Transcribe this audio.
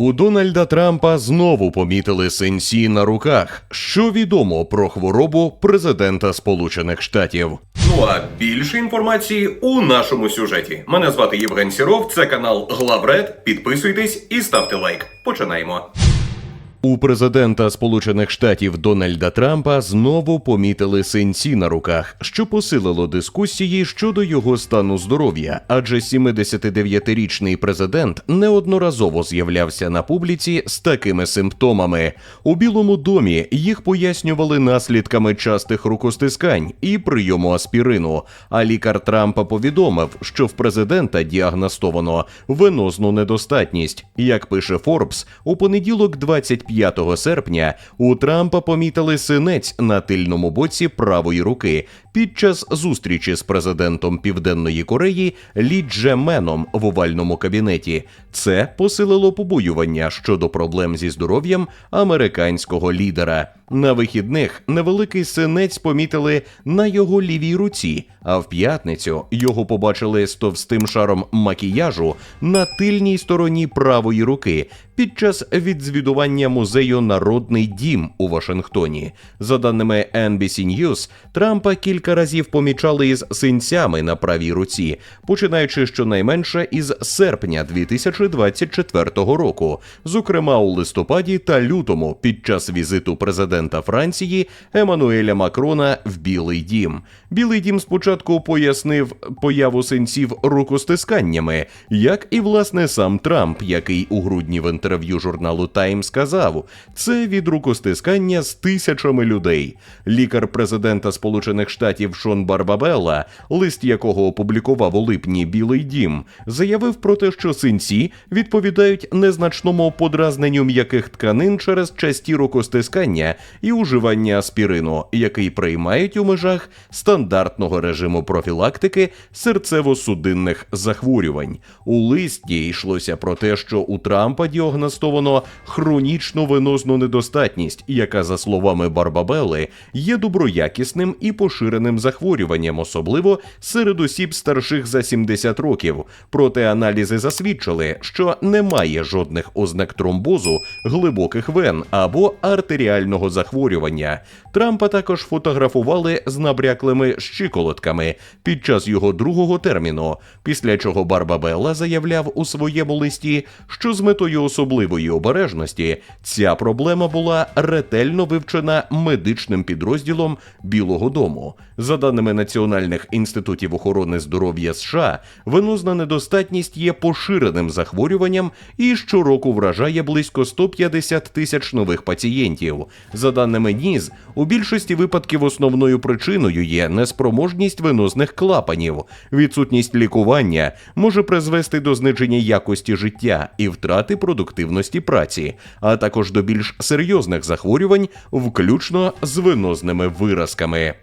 У Дональда Трампа знову помітили синці на руках. Що відомо про хворобу президента Сполучених Штатів? Ну а більше інформації у нашому сюжеті. Мене звати Євген Сіров, це канал Главред. Підписуйтесь і ставте лайк. Починаємо. У президента Сполучених Штатів Дональда Трампа знову помітили синці на руках, що посилило дискусії щодо його стану здоров'я, адже 79-річний президент неодноразово з'являвся на публіці з такими симптомами. У Білому домі їх пояснювали наслідками частих рукостискань і прийому аспірину. А лікар Трампа повідомив, що в президента діагностовано венозну недостатність. Як пише Форбс, у понеділок, 25 серпня, у Трампа помітили синець на тильному боці правої руки під час зустрічі з президентом Південної Кореї Лі Джеменом в овальному кабінеті. Це посилило побоювання щодо проблем зі здоров'ям американського лідера. На вихідних невеликий синець помітили на його лівій руці, а в п'ятницю його побачили з товстим шаром макіяжу на тильній стороні правої руки під час відзвідування музею Народний дім у Вашингтоні. За даними NBC News, Трампа кілька разів помічали із синцями на правій руці, починаючи щонайменше із серпня 2024 року, зокрема у листопаді та лютому під час візиту президента Франції Еммануеля Макрона в Білий Дім. Білий Дім спочатку пояснив появу синців рукостисканнями, як і власне сам Трамп, який у грудні в інтерв'ю журналу Тайм сказав, це від рукостискання з тисячами людей. Лікар президента Сполучених Штатів Шон Барбабелла, лист якого опублікував у липні Білий Дім, заявив про те, що синці відповідають незначному подразненню м'яких тканин через часті рукостискання і уживання аспірину, який приймають у межах стандартного режиму профілактики серцево-судинних захворювань. У листі йшлося про те, що у Трампа діагностовано хронічну венозну недостатність, яка, за словами Барбабели, є доброякісним і поширеним захворюванням, особливо серед осіб старших за 70 років. Проте аналізи засвідчили, що немає жодних ознак тромбозу, глибоких вен або артеріального захворювання. Трампа також фотографували з набряклими щиколотками під час його другого терміну, після чого Барбабелла заявляв у своєму листі, що з метою особливої обережності ця проблема була ретельно вивчена медичним підрозділом Білого Дому. За даними Національних інститутів охорони здоров'я США, венозна недостатність є поширеним захворюванням і щороку вражає близько 150 тисяч нових пацієнтів. За даними НІЗ, у більшості випадків основною причиною є неспроможність венозних клапанів. Відсутність лікування може призвести до зниження якості життя і втрати продуктивності праці, а також до більш серйозних захворювань, включно з венозними виразками.